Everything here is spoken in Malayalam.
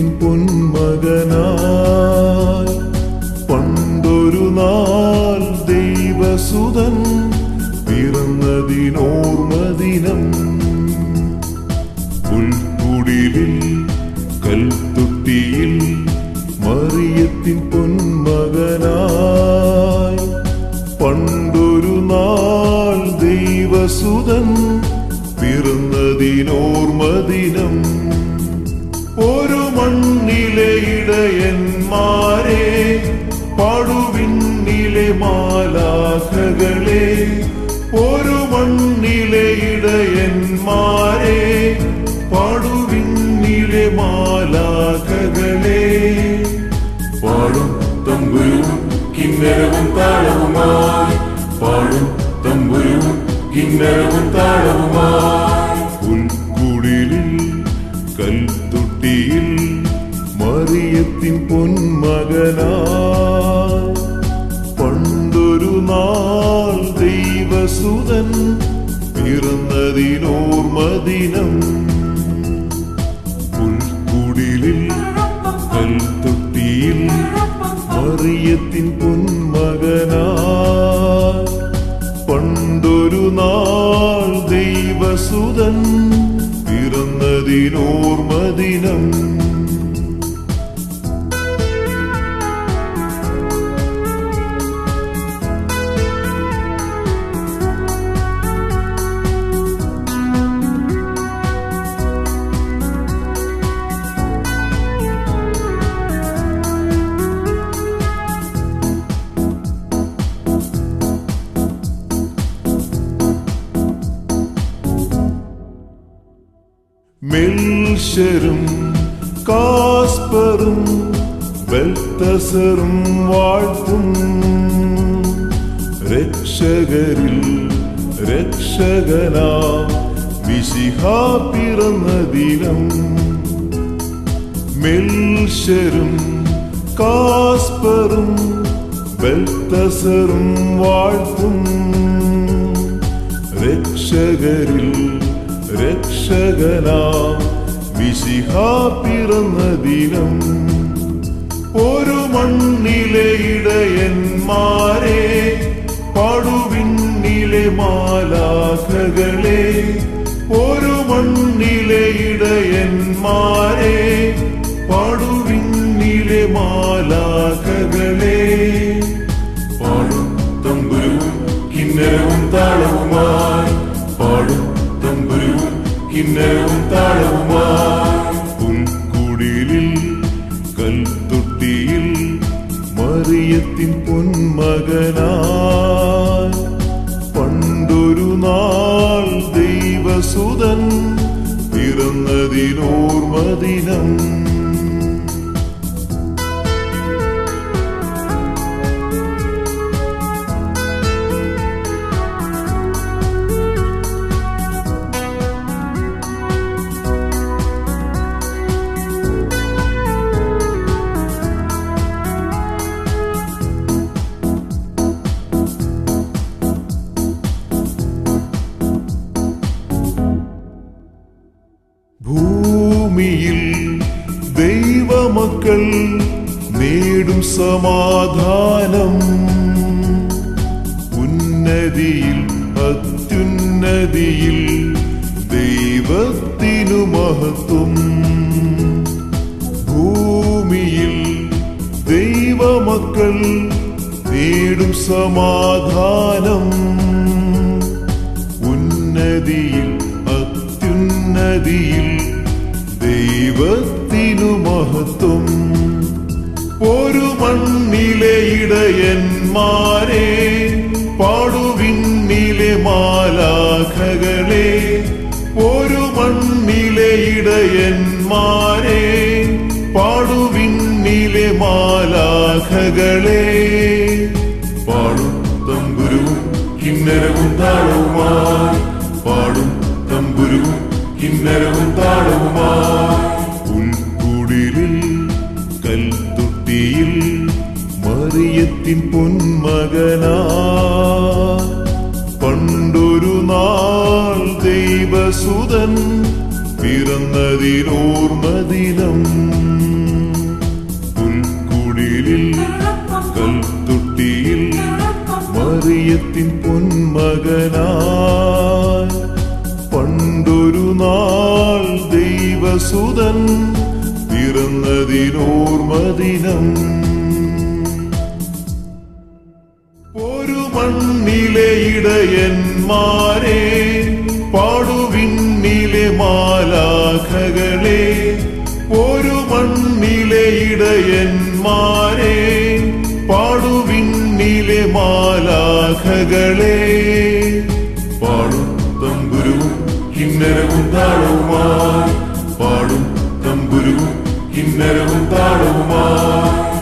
മറിയത്തിൻ പൊന്മകനായി പണ്ടൊരു നാൾ ദൈവസുതൻ പിറന്നതിനോർമദിനം ഉൾക്കുടിലിൽ കൽത്തുട്ടിയിൽ മറിയത്തിൻ പൊന്മകനായി പണ്ടൊരു നാൾ ദൈവസുതൻ ഒരു മണ്ണിലെ ഇടയന്മാരെ പടുവിണ്ണിലെ മാലാഖകളെ ഒരു മണ്ണിലെ ഇടയന്മാരെ പടുവിണ്ണിലെ മാലാഖകളെ. പാടും തമ്പുരുവും കിന്നരവും താളവുമായി. പാടും തമ്പുരുവും കിന്നരവും താളവുമായി. ഉൾക്കുടിലിൽ കൽത്തുട്ടിയിൽ മറിയത്തിൻ പൊന്മകനാ. പണ്ടൊരു നാൾ ദൈവസുതൻ പിറന്നതിനോർമദിനം പുൽക്കുടിലിൽ കൽത്തൊട്ടിയിൽ മറിയത്തിൻ പൊന്മകനാ. പണ്ടൊരു നാൾ ദൈവസുതൻ പിറന്നതിനോർമദിനം മെൽഷരും കാസ്പറും ബൽത്തസറും വാഴ്ത്തും. രക്ഷകരിൽ രക്ഷകനാ വിശിഹ പിറന്ന ദിനം. മിൽഷരും കാസ്പറും ബൽത്തസറും വാഴ്ത്തും. രക്ഷകരിൽ രക്ഷകനാ. വിശിഹ പിറന്ന ദിനം. ഒരു മണ്ണിലെ ഇടയന്മാരെ പടുവിണ്ണിലെ മാലാഖകളെ. ഒരു മണ്ണിലെ ഇടയന്മാരെ പടുവിണ്ണിലെ മാലാഖകളെ. പാടും തമ്പുരുവും കിന്നരവും താളവുമായി. കിന്നരവും താളവുമായി പുൽക്കുടിലിൽ കൽത്തൊട്ടിയിൽ മറിയത്തിൻ പൊന്മകനായി പണ്ടൊരു നാൾ ദൈവസുതൻ പിറന്നതിനോർമദിനം ഭൂമിയിൽ ദൈവമക്കൾ നേടും സമാധാനം. ഉന്നതിയിൽ അത്യുന്നതിയിൽ ദൈവത്തിനു മഹത്വം. ഭൂമിയിൽ ദൈവമക്കൾ നേടും സമാധാനം. ഉന്നതിയിൽ അത്യുന്നതിയിൽ ദൈവത്തിനു മഹത്വം. ഒരു മണ്ണിലെ ഇടയന്മാരെ പാടുവിന്നിലെ മാലാഖകളെ ഒരു മണ്ണിലെ ഇടയന്മാരെ പാടുവിന്നിലെ മാലാഖകളെ. പാടും തമ്പുരുവും കിന്നരവും തമ്പുരുവും കിന്നരവും താളവുമായി ഉൾക്കുടിലിൽ കൽത്തുട്ടിയിൽ മറിയത്തിൻ പൊന്മകനാ പണ്ടൊരു നാൾ ദൈവസുതൻ പിറന്നതിലോർമദിനം പുൽക്കുടിലിൽ കൽത്തുട്ടിയിൽ മറിയത്തിൻ പൊന്മകനാ ദൈവസുതൻ പിറന്നതിനോർമദിനം ഒരു മണ്ണിലെ ഇടയന്മാരെ പാടുവിണ്ണിലെ മാലാഖകളെ. ഒരു മണ്ണിലെ ഇടയന്മാരെ പാടുവിണ്ണിലെ മാലാഖകളെ. പാടും തമ്പുരുവും കിന്നരവും താളവുമായി പാടും തമ്പുരുവും കിന്നരവും താളവുമായി